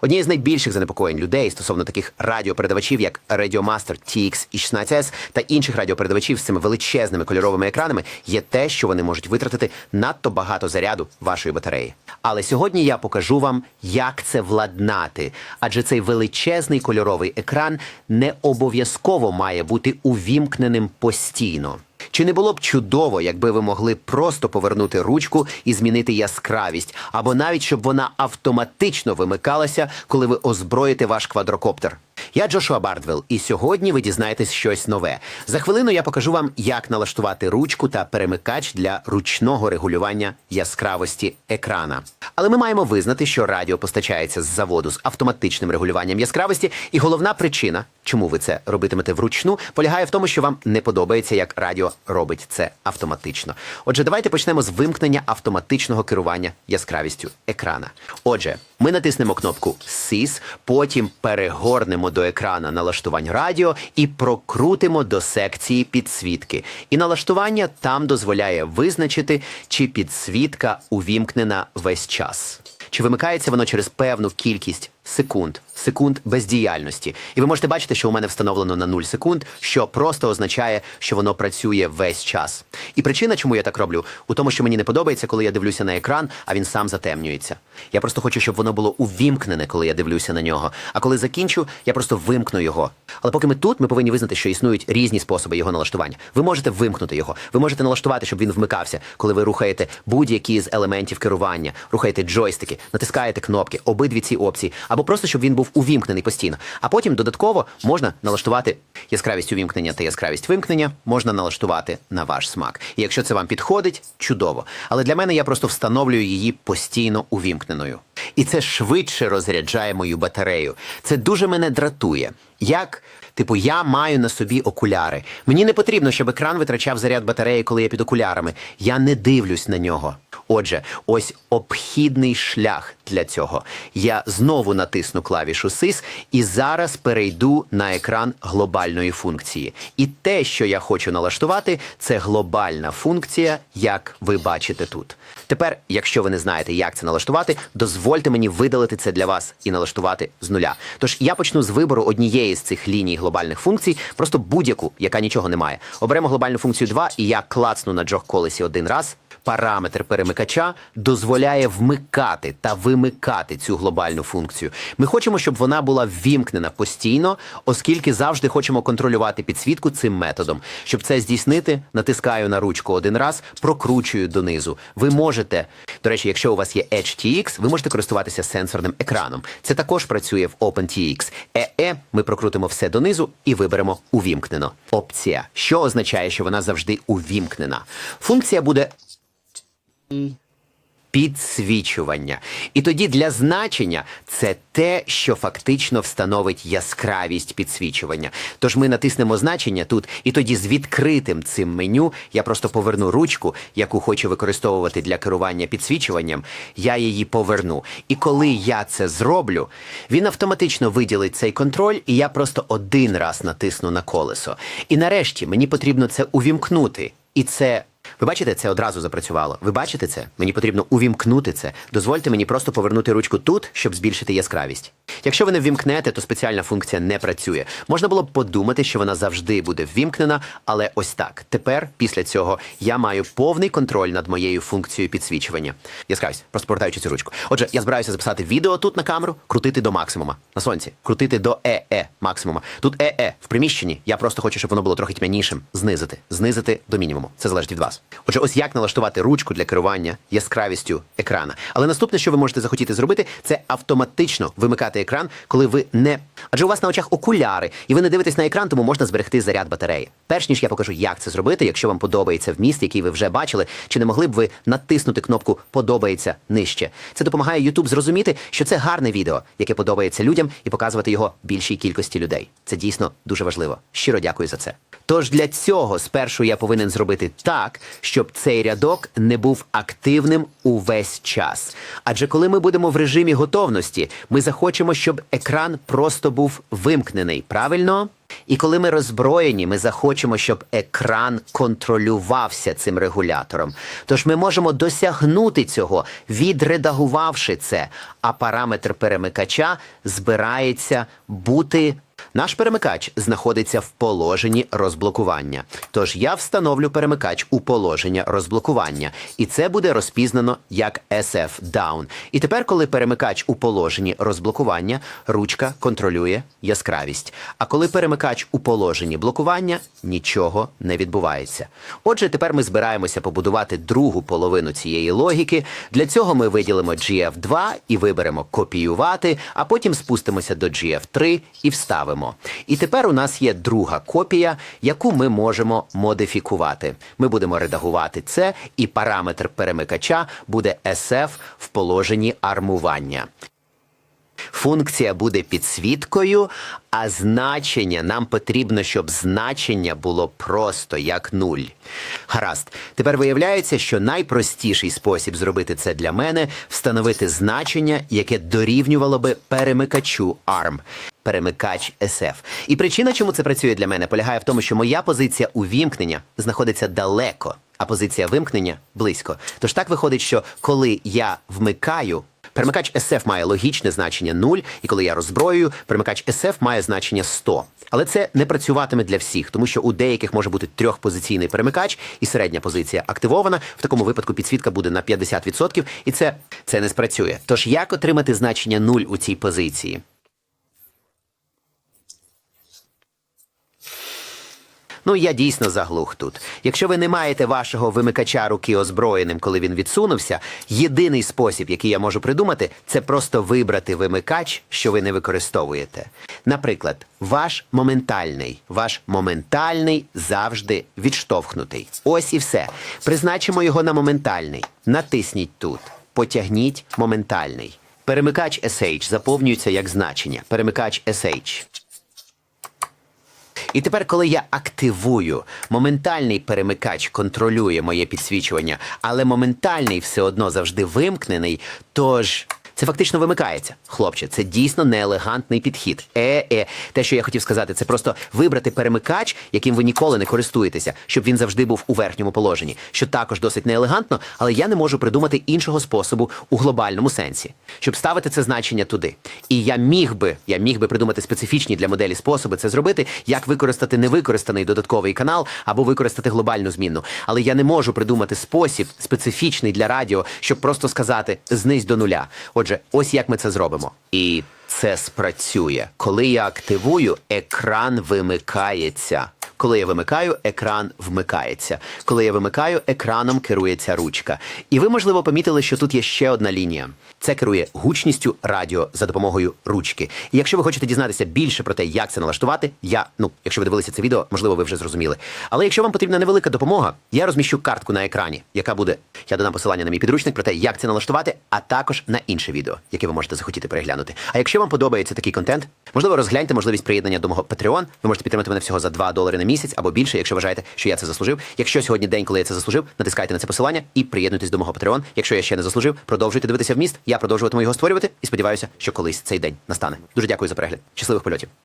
Однією з найбільших занепокоєнь людей стосовно таких радіопередавачів, як Radiomaster TX і 16S та інших радіопередавачів з цими величезними кольоровими екранами, є те, що вони можуть витратити надто багато заряду вашої батареї. Але сьогодні я покажу вам, як це владнати, адже цей величезний кольоровий екран не обов'язково має бути увімкненим постійно. Чи не було б чудово, якби ви могли просто повернути ручку і змінити яскравість, або навіть щоб вона автоматично вимикалася, коли ви озброїте ваш квадрокоптер? Я Джошуа Бардвелл, і сьогодні ви дізнаєтесь щось нове. За хвилину я покажу вам, як налаштувати ручку та перемикач для ручного регулювання яскравості екрана. Але ми маємо визнати, що радіо постачається з заводу з автоматичним регулюванням яскравості, і головна причина, чому ви це робитимете вручну, полягає в тому, що вам не подобається, як радіо робить це автоматично. Отже, давайте почнемо з вимкнення автоматичного керування яскравістю екрана. Отже, ми натиснемо кнопку SIS, потім перегорнемо до екрана налаштувань радіо і прокрутимо до секції підсвітки. І налаштування там дозволяє визначити, чи підсвітка увімкнена весь час. Чи вимикається воно через певну кількість секунд, секунд бездіяльності. І ви можете бачити, що у мене встановлено на 0 секунд, що просто означає, що воно працює весь час. І причина, чому я так роблю, у тому, що мені не подобається, коли я дивлюся на екран, а він сам затемнюється. Я просто хочу, щоб воно було увімкнене, коли я дивлюся на нього. А коли закінчу, я просто вимкну його. Але поки ми тут, ми повинні визнати, що існують різні способи його налаштування. Ви можете вимкнути його. Ви можете налаштувати, щоб він вмикався, коли ви рухаєте будь-які з елементів керування, рухаєте джойстики, натискаєте кнопки, обидві ці опції, або просто щоб він був увімкнений постійно. А потім додатково можна налаштувати яскравість увімкнення та яскравість вимкнення, можна налаштувати на ваш смак. І якщо це вам підходить, чудово. Але для мене я просто встановлюю її постійно увімкненою. І це швидше розряджає мою батарею. Це дуже мене дратує. Як Типу, я маю на собі окуляри. Мені не потрібно, щоб екран витрачав заряд батареї, коли я під окулярами. Я не дивлюсь на нього. Отже, ось обхідний шлях для цього. Я знову натисну клавішу SIS і зараз перейду на екран глобальної функції. І те, що я хочу налаштувати, це глобальна функція, як ви бачите тут. Тепер, якщо ви не знаєте, як це налаштувати, дозвольте мені видалити це для вас і налаштувати з нуля. Тож я почну з вибору однієї з цих ліній глобальних функцій, просто будь-яку, яка нічого не має. Оберемо глобальну функцію 2, і я клацну на Джох колесі один раз. Параметр перемикача дозволяє вмикати та вимикати цю глобальну функцію. Ми хочемо, щоб вона була ввімкнена постійно, оскільки завжди хочемо контролювати підсвітку цим методом. Щоб це здійснити, натискаю на ручку один раз, прокручую донизу. Ви можете, до речі, якщо у вас є HTX, ви можете користуватися сенсорним екраном. Це також працює в OpenTX. EE ми прокрутимо все донизу і виберемо увімкнено. Опція, що означає, що вона завжди увімкнена. Функція буде підсвічування. І тоді для значення це те, що фактично встановить яскравість підсвічування. Тож ми натиснемо значення тут, і тоді з відкритим цим меню я просто поверну ручку, яку хочу використовувати для керування підсвічуванням. Я її поверну. І коли я це зроблю, він автоматично виділить цей контроль, і я просто один раз натисну на колесо. І нарешті мені потрібно це увімкнути. І це ви бачите, це одразу запрацювало. Ви бачите це? Мені потрібно увімкнути це. Дозвольте мені просто повернути ручку тут, щоб збільшити яскравість. Якщо ви не ввімкнете, то спеціальна функція не працює. Можна було б подумати, що вона завжди буде ввімкнена, але ось так. Тепер, після цього, я маю повний контроль над моєю функцією підсвічування. Яскравість, просто повертаючи цю ручку. Отже, я збираюся записати відео тут на камеру, крутити до максимума. На сонці, крутити до ЕЕ максимума. Тут ЕЕ в приміщенні. Я просто хочу, щоб воно було трохи тьмянішим. Знизити, знизити до мінімуму. Це залежить від вас. Отже, ось як налаштувати ручку для керування яскравістю екрана. Але наступне, що ви можете захотіти зробити, це автоматично вимикати екран, коли ви не. Адже у вас на очах окуляри, і ви не дивитесь на екран, тому можна зберегти заряд батареї. Перш ніж я покажу, як це зробити, якщо вам подобається вміст, який ви вже бачили, чи не могли б ви натиснути кнопку Подобається нижче. Це допомагає YouTube зрозуміти, що це гарне відео, яке подобається людям, і показувати його більшій кількості людей. Це дійсно дуже важливо. Щиро дякую за це. Тож для цього спершу я повинен зробити так, щоб цей рядок не був активним увесь час. Адже коли ми будемо в режимі готовності, ми захочемо, щоб екран просто був вимкнений. Правильно? І коли ми роззброєні, ми захочемо, щоб екран контролювався цим регулятором. Тож ми можемо досягнути цього, відредагувавши це, а параметр перемикача збирається бути. Наш перемикач знаходиться в положенні розблокування. Тож я встановлю перемикач у положення розблокування, і це буде розпізнано як SF Down. І тепер, коли перемикач у положенні розблокування, ручка контролює яскравість. А коли перемикач у положенні блокування, нічого не відбувається. Отже, тепер ми збираємося побудувати другу половину цієї логіки. Для цього ми виділимо GF2 і виберемо копіювати, а потім спустимося до GF3 і вставимо. І тепер у нас є друга копія, яку ми можемо модифікувати. Ми будемо редагувати це, і параметр перемикача буде SF в положенні армування. Функція буде підсвіткою, а значення нам потрібно, щоб значення було просто як нуль. Гаразд. Тепер виявляється, що найпростіший спосіб зробити це для мене встановити значення, яке дорівнювало би перемикачу ARM. Перемикач SF. І причина, чому це працює для мене, полягає в тому, що моя позиція увімкнення знаходиться далеко, а позиція вимкнення близько. Тож так виходить, що коли я вмикаю. Перемикач SF має логічне значення 0, і коли я роззброюю, перемикач SF має значення 100. Але це не працюватиме для всіх, тому що у деяких може бути трьохпозиційний перемикач, і середня позиція активована. В такому випадку підсвітка буде на 50%, і це, це не спрацює. Тож як отримати значення 0 у цій позиції? Ну, я дійсно заглух тут. Якщо ви не маєте вашого вимикача руки озброєним, коли він відсунувся, єдиний спосіб, який я можу придумати, це просто вибрати вимикач, що ви не використовуєте. Наприклад, ваш моментальний, ваш моментальний завжди відштовхнутий. Ось і все. Призначимо його на моментальний. Натисніть тут. Потягніть моментальний. Перемикач SH заповнюється як значення. Перемикач SH. І тепер, коли я активую, моментальний перемикач контролює моє підсвічування, але моментальний все одно завжди вимкнений. Тож це фактично вимикається. Хлопче, це дійсно неелегантний підхід. Е-е, те, що я хотів сказати, це просто вибрати перемикач, яким ви ніколи не користуєтеся, щоб він завжди був у верхньому положенні, що також досить неелегантно, але я не можу придумати іншого способу у глобальному сенсі, щоб ставити це значення туди. І я міг би, я міг би придумати специфічні для моделі способи це зробити, як використати невикористаний додатковий канал або використати глобальну змінну. Але я не можу придумати спосіб специфічний для радіо, щоб просто сказати знизь до нуля. Отже, ось як ми це зробимо. І це спрацює. Коли я активую, екран вимикається. Коли я вимикаю, екран вмикається. Коли я вимикаю, екраном керується ручка. І ви, можливо, помітили, що тут є ще одна лінія. Це керує гучністю радіо за допомогою ручки. І якщо ви хочете дізнатися більше про те, як це налаштувати, я, ну, якщо ви дивилися це відео, можливо, ви вже зрозуміли. Але якщо вам потрібна невелика допомога, я розміщу картку на екрані, яка буде. Я додам посилання на мій підручник про те, як це налаштувати, а також на інше відео, яке ви можете захотіти переглянути. А якщо вам подобається такий контент, можливо, розгляньте можливість приєднання до мого Patreon. Ви можете підтримати мене всього за 2 долари на місяць або більше, якщо вважаєте, що я це заслужив. Якщо сьогодні день, коли я це заслужив, натискайте на це посилання і приєднуйтесь до мого Patreon. Якщо я ще не заслужив, продовжуйте дивитися вміст. Я продовжуватиму його створювати і сподіваюся, що колись цей день настане. Дуже дякую за перегляд. Щасливих польотів.